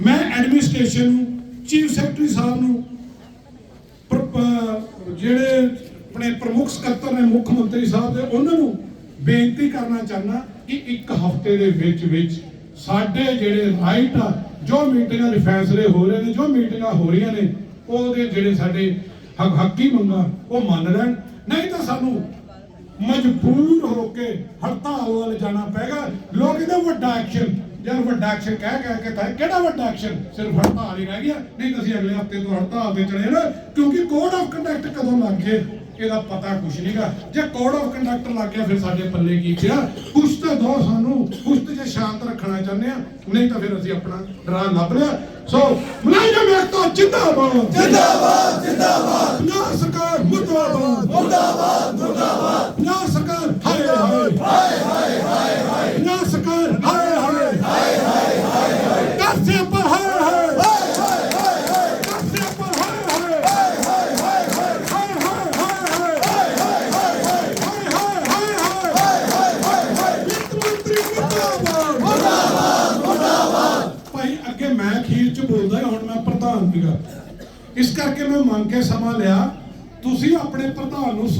ਮੈਂ ਐਡਮਿਨਿਸਟ੍ਰੇਸ਼ਨ ਨੂੰ, chief secretary ਸਾਹਿਬ ਨੂੰ ਜਿਹੜੇ ਆਪਣੇ ਪ੍ਰਮੁੱਖ ਸਕੱਤਰ ਨੇ, ਮੁੱਖ ਮੰਤਰੀ ਸਾਹਿਬ ਦੇ, ਉਹਨਾਂ ਨੂੰ ਬੇਨਤੀ ਕਰਨਾ ਚਾਹਨਾ ਕਿ ਇੱਕ ਹਫ਼ਤੇ ਦੇ ਵਿੱਚ ਵਿੱਚ ਸਾਡੇ ਜਿਹੜੇ ਰਾਈਟ ਆ, ਜੋ ਮੀਟਿੰਗਾਂ ਦੇ ਫੈਸਲੇ ਹੋ ਰਹੇ ਨੇ, ਜੋ ਮੀਟਿੰਗਾਂ ਹੋ ਰਹੀਆਂ ਨੇ, ਉਹਦੇ ਜਿਹੜੇ ਸਾਡੇ ਹੱਕ, ਹੱਕੀ ਮੰਗਾਂ, ਉਹ ਮੰਨ ਲੈਣ। ਨਹੀਂ ਤਾਂ ਸਾਨੂੰ ਮਜਬੂਰ ਹੋ ਕੇ ਹੜਤਾਲ ਵੱਲ ਜਾਣਾ ਪੈਗਾ ਲੋਕ ਇਹਦਾ ਵੱਡਾ ਐਕਸ਼ਨ। ਯਾਰ ਵੱਡਾ ਐਕਸ਼ਨ ਕਹਿ ਕਹਿ ਕੇ ਤਾਂ ਕਿਹੜਾ ਵੱਡਾ ਐਕਸ਼ਨ ਸਿਰਫ ਹੜਤਾਲ ਹੀ ਰਹਿ ਗਿਆ ਨਹੀਂ ਤਾਂ ਅਸੀਂ ਅਗਲੇ ਹਫ਼ਤੇ ਤੋਂ ਹੜਤਾਲ ਤੇ ਚੜੇ ਨਾ ਕਿਉਂਕਿ ਕੋਡ ਆਫ ਕੰਡਕਟ ਕਦੋਂ ਲੱਗ ਗਏ? ਇਹਦਾ ਪਤਾ ਕੁਛ ਨਹੀਂਗਾ ਜੇ ਕੋਡ ਆਫ ਕੰਡਕਟ ਲੱਗ ਗਿਆ ਫਿਰ ਸਾਡੇ ਪੱਲੇ ਕੀ ਪਿਆ ਕੁਛ ਤਾਂ ਦੋ ਸਾਨੂੰ ਕੁਛ ਤੇ ਜੇ ਸ਼ਾਂਤ ਰੱਖਣਾ ਚਾਹੁੰਦੇ ਆ ਨਹੀਂ ਤਾਂ ਫਿਰ ਅਸੀਂ ਆਪਣਾ ਡਰਾ ਲੱਭ ਲਿਆ। ਸੋ ਮੁਲਾਜ਼ਮ ਏਕਤਾ ਜਿੰਦਾਬਾਦ। ਜਿੰਦਾਬਾਦ ਜਿੰਦਾਬਾਦ। ਪੰਜਾਬ ਸਰਕਾਰ ਮੁਰਦਾਬਾਦ। ਮੁਰਦਾਬਾਦ ਮੁਰਦਾਬਾਦ। ਪੰਜਾਬ ਸਰਕਾਰ ਹਾਏ। ਹਾਏ। ਮੁਰਦਾਬਾਦ ਮੁਰਦਾਬਾਦ ਮੁਰਦਾਬਾਦ ਭਾਈ, ਅੱਗੇ ਮੈਂ ਖੀਰ ਚ ਬੋਲਦਾ ਹੁਣ ਮੈਂ ਪ੍ਰਧਾਨ ਸੀਗਾ। ਇਸ ਕਰਕੇ ਮੈਂ ਮੰਗ ਕੇ ਸਮਾਂ ਲਿਆ। ਤੁਸੀਂ ਆਪਣੇ ਪ੍ਰਧਾਨ ਨੂੰ